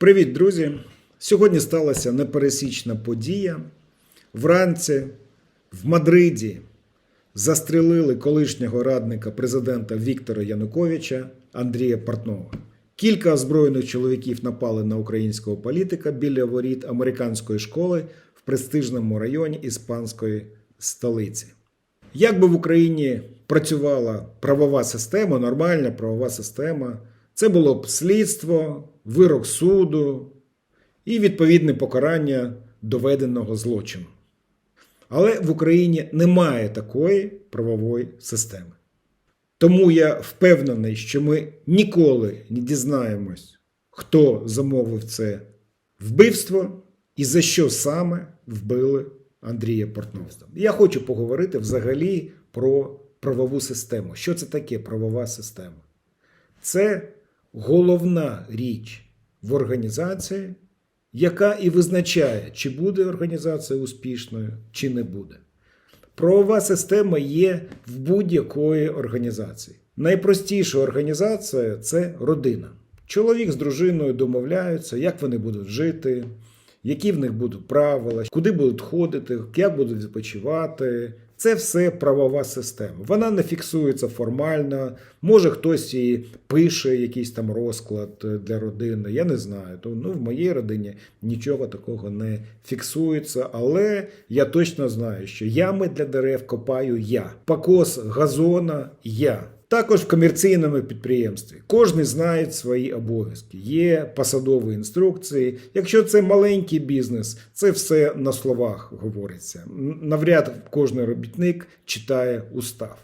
Привіт, друзі! Сьогодні сталася непересічна подія. Вранці в Мадриді застрелили колишнього радника президента Віктора Януковича Андрія Портнова. Кілька озброєних чоловіків напали на українського політика біля воріт американської школи в престижному районі іспанської столиці. Як би в Україні працювала правова система, нормальна правова система, це було б слідство, вирок суду і відповідне покарання доведеного злочину. Але в Україні немає такої правової системи. Тому я впевнений, що ми ніколи не дізнаємось, хто замовив це вбивство і за що саме вбили Андрія Портнова. Я хочу поговорити взагалі про правову систему. Що це таке правова система? Це головна річ в організації, яка і визначає, чи буде організація успішною, чи не буде. Правова система є в будь-якої організації. Найпростіша організація це родина. Чоловік з дружиною домовляються, як вони будуть жити, які в них будуть правила, куди будуть ходити, як будуть відпочивати. Це все правова система. Вона не фіксується формально. Може хтось і пише якийсь там розклад для родини. Я не знаю. То, ну, в моїй родині нічого такого не фіксується. Але я точно знаю, що ями для дерев копаю я. Покос газона я. Також в комерційному підприємстві кожен знає свої обов'язки. Є посадові інструкції. Якщо це маленький бізнес, це все на словах говориться. Навряд кожен робітник читає устав.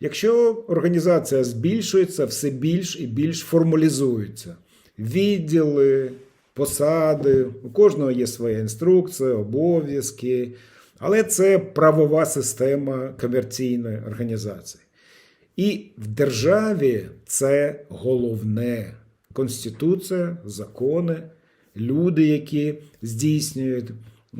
Якщо організація збільшується, все більш і більш формалізується. Відділи, посади, у кожного є своя інструкція, обов'язки, але це правова система комерційної організації. І в державі це головне конституція, закони, люди, які здійснюють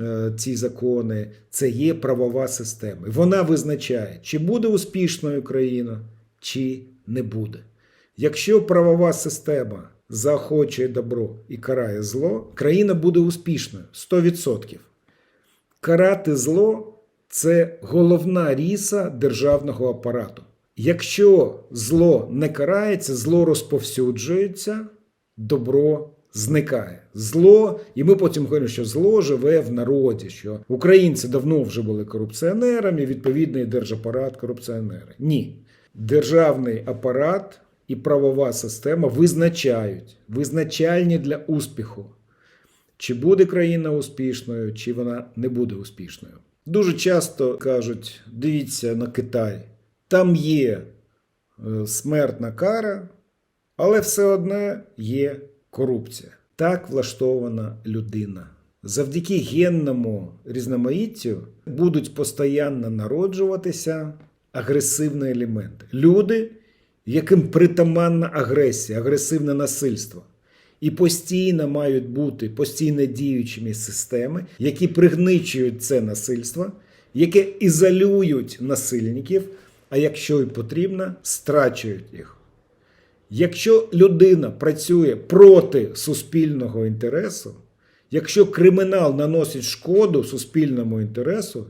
е, ці закони, це є правова система. Вона визначає, чи буде успішною країна, чи не буде. Якщо правова система заохочує добро і карає зло, країна буде успішною 100%. Карати зло це головна ріса державного апарату. Якщо зло не карається, зло розповсюджується, добро зникає. Зло, і ми потім говоримо, що зло живе в народі, що українці давно вже були корупціонерами, відповідний держапарат корупціонери. Ні. Державний апарат і правова система визначають, визначальні для успіху, чи буде країна успішною, чи вона не буде успішною. Дуже часто кажуть: дивіться на Китай. Там є е, смертна кара, але все одно є корупція. Так влаштована людина. Завдяки генному різноманіттю будуть постійно народжуватися агресивні елементи. Люди, яким притаманна агресія, агресивне насильство. І постійно мають бути постійно діючими системи, які пригничують це насильство, які ізолюють насильників а якщо і потрібно, страчують їх. Якщо людина працює проти суспільного інтересу, якщо кримінал наносить шкоду суспільному інтересу,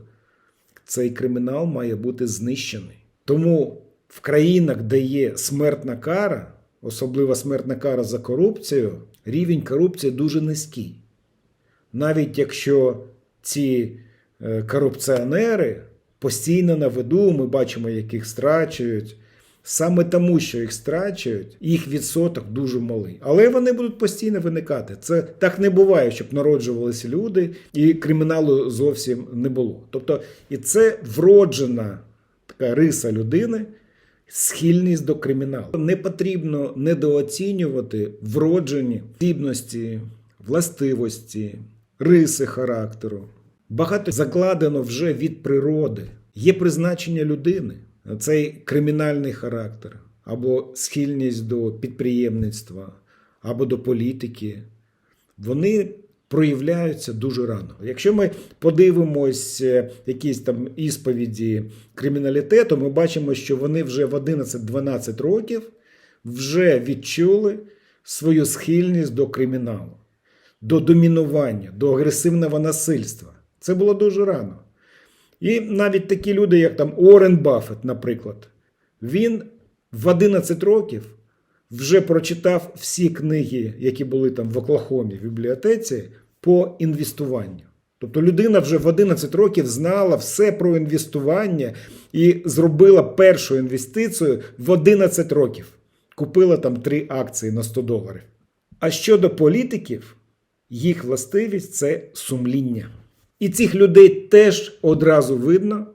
цей кримінал має бути знищений. Тому в країнах, де є смертна кара, особливо смертна кара за корупцію, рівень корупції дуже низький. Навіть якщо ці е, корупціонери постійно на виду, ми бачимо, яких страчують. Саме тому, що їх страчують, їх відсоток дуже малий. Але вони будуть постійно виникати. Це так не буває, щоб народжувалися люди, і криміналу зовсім не було. Тобто, і це вроджена така риса людини, схильність до криміналу. Не потрібно недооцінювати вроджені здібності, властивості, риси характеру. Багато закладено вже від природи. Є призначення людини, цей кримінальний характер, або схильність до підприємництва, або до політики. Вони проявляються дуже рано. Якщо ми подивимось е, якісь там ісповіді криміналітету, ми бачимо, що вони вже в 11-12 років вже відчули свою схильність до криміналу. до домінування, до агресивного насильства. Це було дуже рано. І навіть такі люди, як там Уоррен Баффет, наприклад, він в 11 років вже прочитав всі книги, які були там в Оклахомі в бібліотеці, по інвестуванню. Тобто людина вже в 11 років знала все про інвестування і зробила першу інвестицію в 11 років. Купила там три акції на 100 доларів. А щодо політиків, їх властивість це сумління. І цих людей теж одразу видно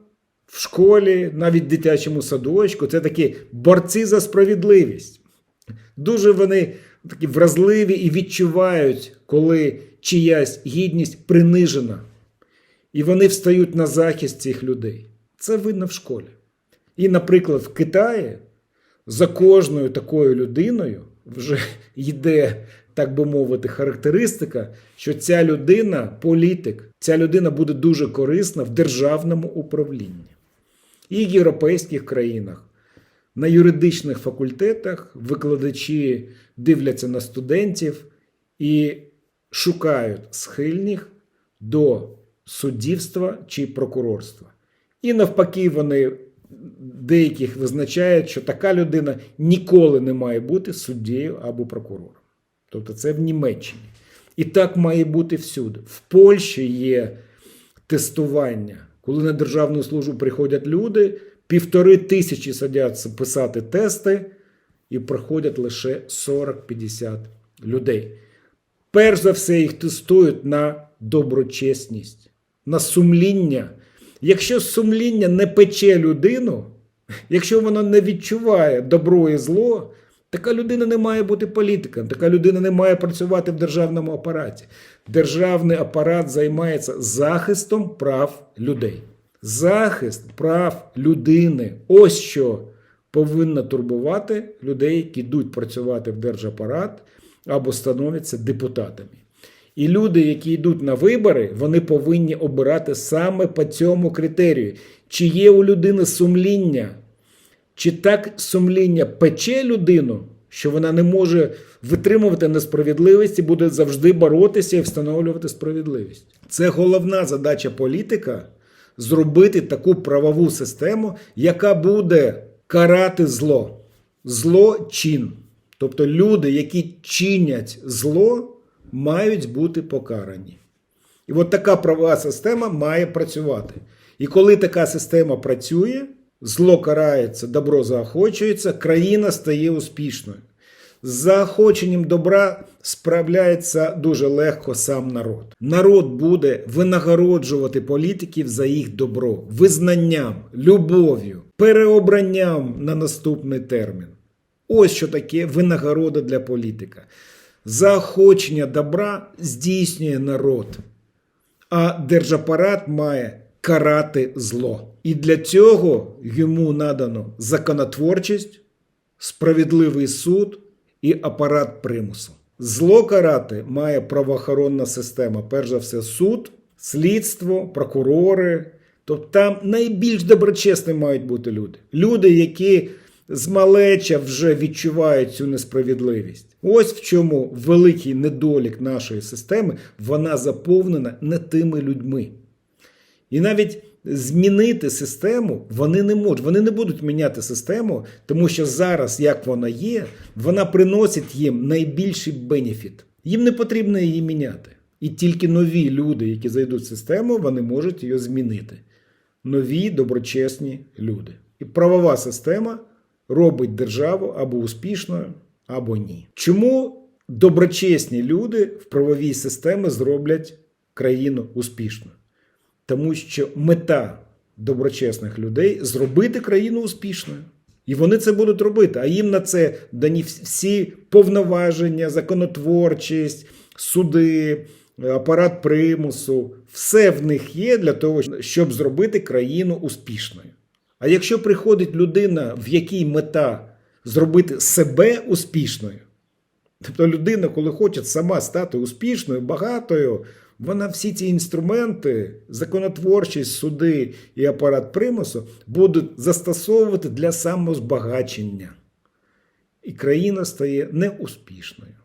в школі, навіть в дитячому садочку. Це такі борці за справедливість. Дуже вони такі вразливі і відчувають, коли чиясь гідність принижена. І вони встають на захист цих людей. Це видно в школі. І, наприклад, в Китаї за кожною такою людиною вже йде, так би мовити, характеристика, що ця людина політик, ця людина буде дуже корисна в державному управлінні. І в європейських країнах на юридичних факультетах викладачі дивляться на студентів і шукають схильних до суддівства чи прокурорства. І навпаки, вони деяких визначають, що така людина ніколи не має бути суддєю або прокурором. Тобто це в Німеччині. І так має бути всюди. В Польщі є тестування, коли на державну службу приходять люди, півтори тисячі садяться писати тести, і проходять лише 40-50 людей. Перш за все, їх тестують на доброчесність, на сумління. Якщо сумління не пече людину, якщо вона не відчуває добро і зло, така людина не має бути політиком, така людина не має працювати в державному апараті. Державний апарат займається захистом прав людей. Захист прав людини. Ось що повинно турбувати людей, які йдуть працювати в держапарат або становляться депутатами. І люди, які йдуть на вибори, вони повинні обирати саме по цьому критерію. Чи є у людини сумління, чи так сумління пече людину, що вона не може витримувати несправедливість і буде завжди боротися і встановлювати справедливість. Це головна задача політика зробити таку правову систему, яка буде карати зло. Зло чин. Тобто люди, які чинять зло, мають бути покарані. І от така правова система має працювати. І коли така система працює, зло карається, добро заохочується, країна стає успішною. З заохоченням добра справляється дуже легко сам народ. Народ буде винагороджувати політиків за їх добро, визнанням, любов'ю, переобранням на наступний термін. Ось що таке винагорода для політика. Заохочення добра здійснює народ, а держапарат має карати зло. І для цього йому надано законотворчість, справедливий суд і апарат примусу. Зло карати має правоохоронна система. Перш за все, суд, слідство, прокурори. Тобто там найбільш доброчесні мають бути люди. Люди, які з малеча вже відчувають цю несправедливість. Ось в чому великий недолік нашої системи, вона заповнена не тими людьми. І навіть змінити систему вони не можуть. Вони не будуть міняти систему, тому що зараз, як вона є, вона приносить їм найбільший бенефіт. Їм не потрібно її міняти. І тільки нові люди, які зайдуть в систему, вони можуть її змінити. Нові доброчесні люди. І правова система робить державу або успішною, або ні. Чому доброчесні люди в правовій системі зроблять країну успішною? Тому що мета доброчесних людей зробити країну успішною. І вони це будуть робити. А їм на це дані всі повноваження, законотворчість, суди, апарат примусу. Все в них є для того, щоб зробити країну успішною. А якщо приходить людина, в якій мета зробити себе успішною, тобто людина, коли хоче сама стати успішною, багатою, вона всі ці інструменти, законотворчість, суди і апарат примусу будуть застосовувати для самозбагачення. І країна стає неуспішною.